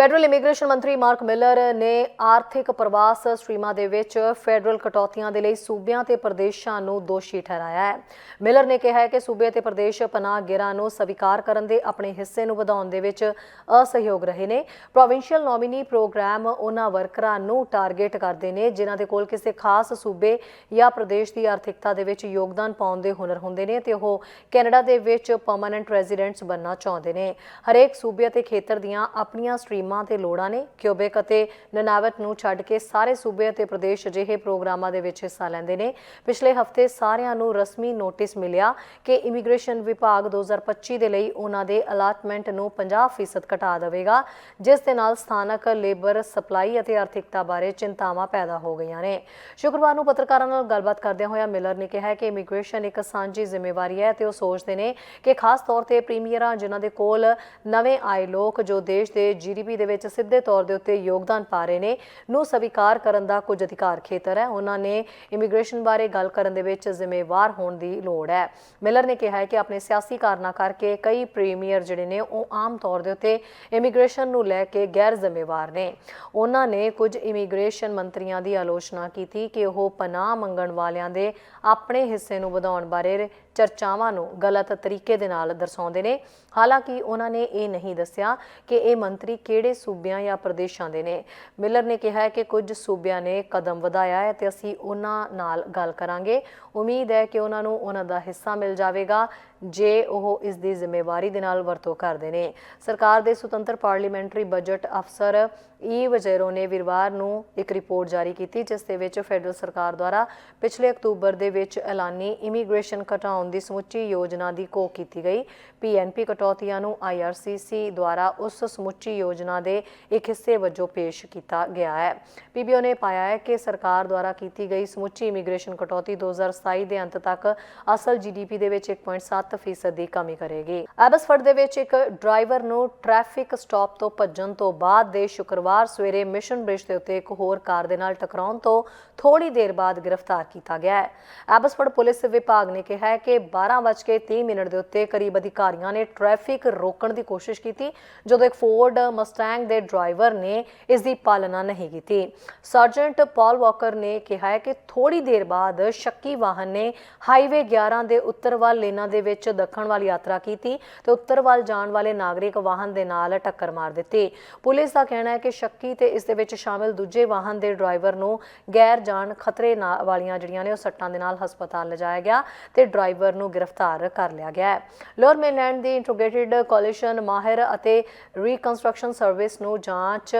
Federal immigration ਮੰਤਰੀ mark Miller ਨੇ ਆਰਥਿਕ ਪ੍ਰਵਾਸ ਸਟ੍ਰੀਮਾਂ ਦੇ ਵਿੱਚ ਫੈਡਰਲ ਕਟੌਤੀਆਂ ਦੇ ਲਈ ਸੂਬਿਆਂ ਤੇ ਪ੍ਰਦੇਸ਼ਾਂ ਨੂੰ ਦੋਸ਼ੀ ਠਹਿਰਾਇਆ ਹੈ ਮਿਲਰ ਨੇ ਕਿਹਾ ਹੈ ਕਿ ਸੂਬੇ ਤੇ ਪ੍ਰਦੇਸ਼ ਪਨਾਹ ਗਿਰਾਂ ਨੂੰ ਸਵੀਕਾਰ ਕਰਨ ਦੇ ਆਪਣੇ ਹਿੱਸੇ ਨੂੰ ਵਧਾਉਣ ਦੇ ਵਿੱਚ ਅਸਹਿਯੋਗ ਰਹੇ ਨੇ ਪ੍ਰੋਵਿੰਸ਼ੀਅਲ ਨੋਮਿਨੀ ਪ੍ਰੋਗਰਾਮ ਉਹਨਾਂ ਵਰਕਰਾਂ ਨੂੰ ਟਾਰਗੇਟ ਕਰਦੇ ਨੇ ਜਿਨ੍ਹਾਂ ਦੇ ਕੋਲ ਕਿਸੇ ਖਾਸ ਸੂਬੇ ਜਾਂ ਪ੍ਰਦੇਸ਼ ਦੀ ਆਰਥਿਕਤਾ ਦੇ ਵਿੱਚ ਯੋਗਦਾਨ ਪਾਉਣ ਦੇ ਹੁਨਰ ਹੁੰਦੇ ਨੇ ਤੇ ਉਹ ਕੈਨੇਡਾ ਦੇ ਵਿੱਚ ਪਰਮਨੈਂਟ ਰੈਜ਼ੀਡੈਂਟਸ ਬਣਨਾ ਚਾਹੁੰਦੇ ਨੇ ਹਰੇਕ ਸੂਬੇ ਅਤੇ ਖੇਤਰ ਦੀਆਂ ਆਪਣੀਆਂ ਸਟਰੀਮਾਂ ਤੇ ਲੋੜਾਂ ਨੇ। ਕਿਊਬਿਕ ਅਤੇ ਨਨਾਵਤ ਨੂੰ ਛੱਡ ਕੇ ਸਾਰੇ ਸੂਬੇ ਅਤੇ ਪ੍ਰਦੇਸ਼ ਅਜਿਹੇ ਪ੍ਰੋਗਰਾਮਾਂ ਦੇ ਵਿੱਚ ਹਿੱਸਾ ਲੈਂਦੇ ਨੇ। ਪਿਛਲੇ ਹਫ਼ਤੇ ਸਾਰਿਆਂ ਨੂੰ ਰਸਮੀ ਨੋਟਿਸ ਮਿਲਿਆ ਕਿ ਇਮੀਗ੍ਰੇਸ਼ਨ ਵਿਭਾਗ 2025 ਦੇ ਲਈ ਉਹਨਾਂ ਦੇ ਅਲਾਟਮੈਂਟ ਨੂੰ 50% ਘਟਾ ਦੇਵੇਗਾ, ਜਿਸ ਦੇ ਨਾਲ ਸਥਾਨਕ ਲੇਬਰ ਸਪਲਾਈ ਅਤੇ ਆਰਥਿਕਤਾ ਬਾਰੇ ਚਿੰਤਾਵਾਂ ਪੈਦਾ ਹੋ ਗਈਆਂ ਨੇ। ਸ਼ੁੱਕਰਵਾਰ ਨੂੰ ਪੱਤਰਕਾਰਾਂ ਨਾਲ ਗੱਲਬਾਤ ਕਰਦਿਆਂ ਹੋਇਆ ਮਿਲਰ ਨੇ ਕਿਹਾ ਕਿ ਇਮੀਗ੍ਰੇਸ਼ਨ ਇੱਕ ਸਾਂਝੀ ਜ਼ਿੰਮੇਵਾਰੀ ਹੈ ਤੇ ਉਹ ਸੋਚਦੇ ਨੇ ਕਿ ਖਾਸ ਤੌਰ ਤੇ ਪ੍ਰੀਮੀਅਰਾਂ ਜਿਨ੍ਹਾਂ ਦੇ ਕੋਲ ਨਵੇਂ ਆਏ ਲੋਕ ਜੋ ਦੇਸ਼ ਦੇ ਜੀਡੀਪੀ ਦੇ ਵਿੱਚ ਸਿੱਧੇ ਤੌਰ ਦੇ ਉੱਤੇ ਯੋਗਦਾਨ ਪਾ ਰਹੇ ਨੇ। ਨੂੰ ਸਵੀਕਾਰ ਕਰਨ ਦਾ ਕੁਝ ਅਧਿਕਾਰ ਖੇਤਰ ਹੈ। ਉਹਨਾਂ ਨੇ ਇਮੀਗ੍ਰੇਸ਼ਨ ਬਾਰੇ ਗੱਲ ਕਰਨ ਦੇ ਵਿੱਚ ਜ਼ਿੰਮੇਵਾਰ ਹੋਣ ਦੀ ਲੋੜ ਹੈ। ਮਿਲਰ ਨੇ ਕਿਹਾ ਹੈ ਕਿ ਆਪਣੇ ਸਿਆਸੀ ਕਾਰਨਾਂ ਕਰਕੇ ਕਈ ਪ੍ਰੀਮੀਅਰ ਜਿਹੜੇ ਨੇ, ਉਹ ਆਮ ਤੌਰ ਦੇ ਉੱਤੇ ਇਮੀਗ੍ਰੇਸ਼ਨ ਨੂੰ ਲੈ ਕੇ ਗੈਰ ਜ਼ਿੰਮੇਵਾਰ ਨੇ। ਉਹਨਾਂ ਨੇ ਕੁਝ ਇਮੀਗ੍ਰੇਸ਼ਨ ਮੰਤਰੀਆਂ ਦੀ ਆਲੋਚਨਾ ਕੀਤੀ ਕਿ ਉਹ ਪਨਾਹ ਮੰਗਣ ਵਾਲਿਆਂ ਦੇ ਆਪਣੇ ਹਿੱਸੇ ਨੂੰ ਵਧਾਉਣ ਬਾਰੇ ਚਰਚਾਵਾਂ ਨੂੰ ਗਲਤ ਤਰੀਕੇ ਦੇ ਨਾਲ ਦਰਸਾਉਂਦੇ ਨੇ। ਹਾਲਾਂਕਿ ਉਹਨਾਂ ਨੇ ਇਹ ਨਹੀਂ ਦੱਸਿਆ ਕਿ ਇਹ ਮੰਤਰੀ ਕਿਹੜੇ ਸੂਬਿਆਂ ਜਾਂ ਪ੍ਰਦੇਸ਼ਾਂ ਦੇ ਨੇ। ਮਿਲਰ ਨੇ ਕਿਹਾ ਹੈ ਕਿ ਕੁਝ ਸੂਬਿਆਂ ਨੇ ਕਦਮ ਵਧਾਇਆ ਹੈ ਤੇ ਅਸੀਂ ਉਹਨਾਂ ਨਾਲ ਗੱਲ ਕਰਾਂਗੇ। ਉਮੀਦ ਹੈ ਕਿ ਉਹਨਾਂ ਨੂੰ ਉਹਨਾਂ ਦਾ ਹਿੱਸਾ ਮਿਲ ਜਾਵੇਗਾ, ਜੇ ਉਹ ਇਸ ਦੀ ਜ਼ਿੰਮੇਵਾਰੀ ਦੇ ਨਾਲ ਵਰਤੋਂ ਕਰਦੇ ਨੇ। ਸਰਕਾਰ ਦੇ ਸੁਤੰਤਰ ਪਾਰਲੀਮੈਂਟਰੀ ਬਜਟ ਅਫਸਰ ਈ. ਵਜ਼ੇਰੋ ਨੇ ਵੀਰਵਾਰ ਨੂੰ ਇੱਕ ਰਿਪੋਰਟ ਜਾਰੀ ਕੀਤੀ, ਜਿਸ ਦੇ ਵਿੱਚ ਫੈਡਰਲ ਸਰਕਾਰ ਦੁਆਰਾ ਪਿਛਲੇ ਅਕਤੂਬਰ ਦੇ ਵਿੱਚ ਐਲਾਨੀ ਇਮੀਗ੍ਰੇਸ਼ਨ ਘਟਾਉਣ ਦੀ ਸਮੁੱਚੀ ਯੋਜਨਾ ਦੀ ਘੋਖ ਕੀਤੀ ਗਈ। ਪੀਐਨਪੀ ਕਟੌਤੀਆਂ ਨੂੰ ਆਈਆਰਸੀਸੀ ਦੁਆਰਾ ਉਸ ਸਮੁੱਚੀ ਯੋਜਨਾ ਦੇ ਇੱਕ ਹਿੱਸੇ ਵਜੋਂ ਪੇਸ਼ ਕੀਤਾ ਗਿਆ ਹੈ। ਪੀਬੀਓ ਨੇ ਪਾਇਆ ਹੈ ਕਿ ਸਰਕਾਰ ਦੁਆਰਾ ਕੀਤੀ ਗਈ ਸਮੁੱਚੀ ਇਮੀਗ੍ਰੇਸ਼ਨ ਕਟੌਤੀ 2027 ਦੇ ਅੰਤ ਤੱਕ ਅਸਲ ਜੀਡੀਪੀ ਦੇ ਵਿੱਚ 1.7 ਫੀਸਦ ਦੀ ਕਮੀ ਕਰੇਗੀ। ਐਬਸਫਰਡ ਦੇ ਵਿੱਚ ਇੱਕ ਡਰਾਈਵਰ ਨੂੰ ਟ੍ਰੈਫਿਕ ਸਟਾਪ ਤੋਂ ਭੱਜਣ ਤੋਂ ਬਾਅਦ ਦੇ ਸ਼ੁੱਕਰਵਾਰ ਸਵੇਰੇ ਮਿਸ਼ਨ ਬ੍ਰਿਜ ਦੇ ਉੱਤੇ ਇੱਕ ਹੋਰ ਕਾਰ ਦੇ ਨਾਲ ਟਕਰਾਉਣ ਤੋਂ ਥੋੜੀ ਦੇਰ ਬਾਅਦ ਗ੍ਰਿਫਤਾਰ ਕੀਤਾ ਗਿਆ ਹੈ। ਐਬਸਫਰਡ ਪੁਲਿਸ ਵਿਭਾਗ ਨੇ ਕਿਹਾ ਹੈ ਕਿ 12:30 ਮਿੰਟ ਦੇ ਉੱਤੇ ਕਰੀਬ ਅਧਿਕਾਰੀਆਂ ਨੇ ਟ੍ਰੈਫਿਕ ਰੋਕਣ ਦੀ ਕੋਸ਼ਿਸ਼ ਕੀਤੀ, ਜਦੋਂ ਇੱਕ ਫੋਰਡ ਮਸਟੈਂਗ ਦੇ ਡਰਾਈਵਰ ਨੇ ਇਸ ਦੀ ਪਾਲਣਾ ਨਹੀਂ ਕੀਤੀ। ਸਰਜੈਂਟ ਪਾਲ ਵਾਕਰ ਨੇ ਕਿਹਾ ਹੈ ਕਿ ਥੋੜੀ ਦੇਰ ਬਾਅਦ ਸ਼ੱਕੀ ਵਾਹਨ ਨੇ ਹਾਈਵੇ 11 ਦੇ ਉੱਤਰ ਵੱਲ ਲੇਨਾਂ ਦੇ ਵਿੱਚ ਦੱਖਣ ਵੱਲ ਯਾਤਰਾ ਕੀਤੀ ਤੇ ਉੱਤਰ ਵੱਲ ਜਾਣ ਵਾਲੇ ਨਾਗਰਿਕ ਵਾਹਨ ਦੇ ਨਾਲ ਟੱਕਰ ਮਾਰ ਦਿੱਤੀ। ਪੁਲਿਸ ਦਾ ਕਹਿਣਾ ਹੈ ਕਿ ਸ਼ੱਕੀ ਤੇ ਇਸ ਦੇ ਵਿੱਚ ਸ਼ਾਮਿਲ ਦੂਜੇ ਵਾਹਨ ਦੇ ਡਰਾਈਵਰ ਨੂੰ ਗੈਰ ਜਾਨ ਖਤਰੇ ਵਾਲੀਆਂ ਜਿਹੜੀਆਂ ਨੇ ਉਹ ਸੱਟਾਂ ਦੇ ਨਾਲ ਹਸਪਤਾਲ ਲਿਜਾਇਆ ਗਿਆ ਤੇ ਡਰਾਈਵਰ ਨੂੰ ਗ੍ਰਿਫਤਾਰ ਕਰ ਲਿਆ ਗਿਆ ਹੈ। ਲੋਅਰ ਮੇਨਲੈਂਡ ਦੀ ਇੰਟੀਗ੍ਰੇਟਿਡ ਕੋਲੀਸ਼ਨ ਮਾਹਿਰ ਅਤੇ ਰੀਕਨਸਟਰਕਸ਼ਨ ਸਰਵਿਸ ਨੂੰ ਜਾਂਚ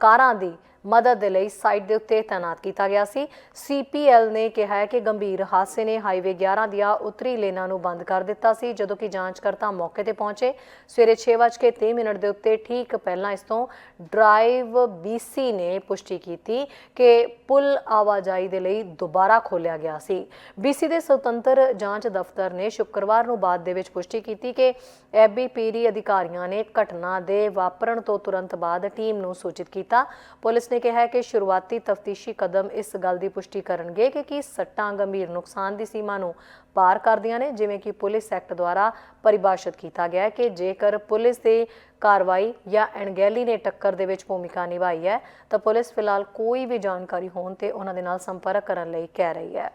ਕਾਰਾਂ ਦੀ ਮਦਦ ਦੇ ਲਈ ਸਾਈਟ ਦੇ ਉੱਤੇ ਤਾਇਨਾਤ ਕੀਤਾ ਗਿਆ ਸੀ। ਸੀਪੀਐਲ ਨੇ ਕਿਹਾ ਹੈ ਕਿ ਗੰਭੀਰ ਹਾਦਸੇ ਨੇ ਹਾਈਵੇ 11 ਦੀਆਂ ਉੱਤਰੀ ਲੇਨਾਂ ਨੂੰ ਬੰਦ ਕਰ ਦਿੱਤਾ ਸੀ, ਜਦੋਂ ਕਿ ਜਾਂਚਕਰਤਾ ਮੌਕੇ ਤੇ ਪਹੁੰਚੇ। ਸਵੇਰੇ 6:03 ਮਿੰਟ ਦੇ ਉੱਤੇ ਠੀਕ ਪਹਿਲਾਂ ਇਸ ਤੋਂ ਡਰਾਈਵ ਬੀਸੀ ਨੇ ਪੁਸ਼ਟੀ ਕੀਤੀ ਕਿ ਪੁਲ ਆਵਾਜਾਈ ਦੇ ਲਈ ਦੁਬਾਰਾ ਖੋਲ੍ਹਿਆ ਗਿਆ ਸੀ। ਬੀਸੀ ਦੇ ਸੁਤੰਤਰ ਜਾਂਚ ਦਫ਼ਤਰ ਨੇ ਸ਼ੁੱਕਰਵਾਰ ਨੂੰ ਬਾਅਦ ਦੇ ਵਿੱਚ ਪੁਸ਼ਟੀ ਕੀਤੀ ਕਿ ਐਬੀਪੀਡੀ ਅਧਿਕਾਰੀਆਂ ਨੇ ਘਟਨਾ ਦੇ ਵਾਪਰਨ ਤੋਂ ਤੁਰੰਤ ਬਾਅਦ ਟੀਮ ਨੂੰ ਸੂਚਿਤ ਕੀਤਾ। ਪੁਲਿਸ ਨੇ ਕਿਹਾ ਕਿ ਸ਼ੁਰੂਆਤੀ ਤਫਤੀਸ਼ੀ ਕਦਮ ਇਸ ਗੱਲ ਦੀ ਪੁਸ਼ਟੀ ਕਰਨਗੇ ਕਿ ਕੀ ਸੱਟਾਂ ਗੰਭੀਰ ਨੁਕਸਾਨ ਦੀ ਸੀਮਾ ਨੂੰ ਪਾਰ ਕਰਦੀਆਂ ਨੇ, ਜਿਵੇਂ ਕਿ ਪੁਲਿਸ ਐਕਟ ਦੁਆਰਾ ਪਰਿਭਾਸ਼ਿਤ ਕੀਤਾ ਗਿਆ ਹੈ ਕਿ ਜੇਕਰ ਪੁਲਿਸ ਦੇ ਕਾਰਵਾਈ ਜਾਂ ਅਣਗਹਿਲੀ ਨੇ ਟੱਕਰ ਦੇ ਵਿੱਚ ਭੂਮਿਕਾ ਨਿਭਾਈ ਹੈ, ਤਾਂ ਪੁਲਿਸ ਫਿਲਹਾਲ ਕੋਈ ਵੀ ਜਾਣਕਾਰੀ ਹੋਣ ਤੇ ਉਹਨਾਂ ਦੇ ਨਾਲ ਸੰਪਰਕ ਕਰਨ ਲਈ ਕਹਿ ਰਹੀ ਹੈ।